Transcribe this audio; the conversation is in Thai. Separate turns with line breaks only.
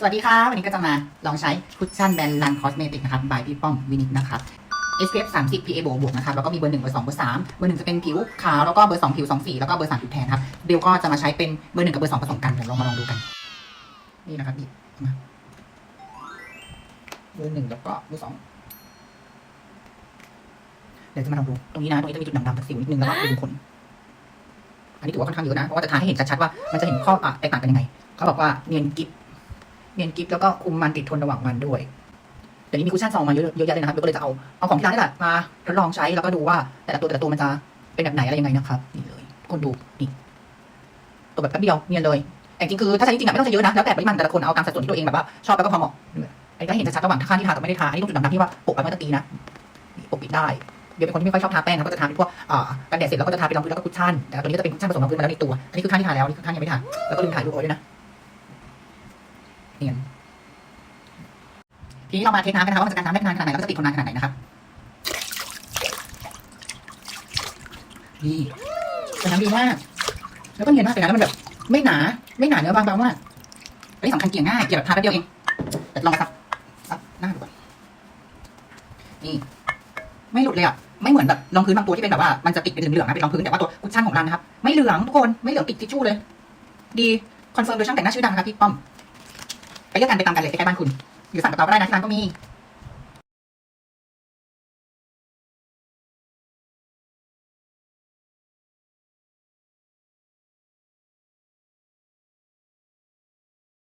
สวัสดีค่ะวันนี้ก็จะมาลองใช้คุชชั่นแบรนด์ลันคอสเมติกนะครับ บายพี่ป้อมวินิตนะครับ SPF 30 PA บวกบวกนะครับ แล้วก็มีเบอร์หนึ่งเบอร์สองเบอร์สามเบอร์หนึ่งจะเป็นผิวขาว แล้วก็เบอร์สองผิวสองสีแล้วก็เบอร์สามผิวแทนครับเบลก็จะมาใช้เป็นเบอร์หนึ่งกับเบอร์สองผสมกันเดี๋ยวลองมาลองดูกัน นี่นะครับนี่มาเบอร์หนึ่งแล้วก็เบอร์สองเดี๋ยวจะมาลองดูตรงนี้นะตรงนี้จะมีจุดดำๆจากสิวนิดนึงแล้วก็เป็นขนอันนี้ถือว่าค่อนข้างเยอะนะเพราะว่าจะทาให้เห็นชัดๆว่ามันจะเห็นข้อแตกต่างกันยังไง เขาบอกว่าเนียนกิฟ เนียนกิฟแล้วก็คุมมันติดทนระหว่างวันด้วยเดี๋ยวนี้มีคุชชั่นซองมาเยอะเยอะแยะเลยนะครับเบลก็เลยจะเอาเอาของที่ร้านนี่แหละมาทดลองใช้แล้วก็ดูว่าแต่ละตัวแต่ละตัวมันจะเป็นแบบไหนอะไรยังไงนะครับนี่เลยคนดูนี่ตัวแบบแป๊บเดียวเนียนเลยแต่จริงคือถ้าใช้จริงๆอะไม่ต้องใช้เยอะนะแล้วแต่ปริมาณแต่ละคนเอาตามสัดส่วนที่ตัวเองแบบว่าชอบแล้วก็พอเหมาะอันนี้ก็เห็นชัดๆระหว่างข้างที่ทากับไม่ได้ทาอันนี้ตรงจุดดำๆที่ว่าปกไปเมื่อตะกี้นะปกปิดได้เดี๋ยวเป็นคนที่ไม่ค่อยชอบทาแป้งนะก็จะทาเป็นพวกอ่ากันแดดเสร็จแล้วก็จะทาเป็นรองพื้นแล้วก็คุชชั่นแต่ตัวนี้ก็จะเป็นคุชชั่นผสมรองพื้นมาแล้วในตัวอันนี้คือข้างที่ทาแล้วอันนี้คือข้างยังไม่ทาแล้วก็ลืมถ่ายรูปเอาไว้ด้วยนะ นียนทีนี้เรามาเทสน้ำกันนะครับว่ามันจะกันน้ำได้นานขนาดไหนแล้วก็จะติดทนนานขนาดไหนนะครับนี่เป็นน้ำดีมากแล้วก็เนียนมากเลยนะแล้วมันแบบ ไม่หนา ไม่หนาเนื้อบางเบามากอันนี้สำคัญเกี่ยง่ายเกี่ยวกับทาแป๊บเดียวเองแต่ลองมาซับซับหน้าดูก่อนนี่ ไม่หลุดเลยอะไม่เหมือนแบบรองพื้นบางตัวที่เป็นแบบว่ามันจะติดเป็นเหลืองๆนะเป็นรองพื้นแต่ว่าตัวคุชชั่นของเรานะครับ ไม่เหลืองทุกคนไม่เหลืองติดทิชชู่เลย ดีคอนเฟิร์มโดยช่างแต่งหน้าชื่อดังนะครับพี่ป้อม ไปเลือกกันไปตามกันเลยใกล้ๆบ้านคุณ อยู่สั่งกับเราก็ได้นะที่ร้านก็มี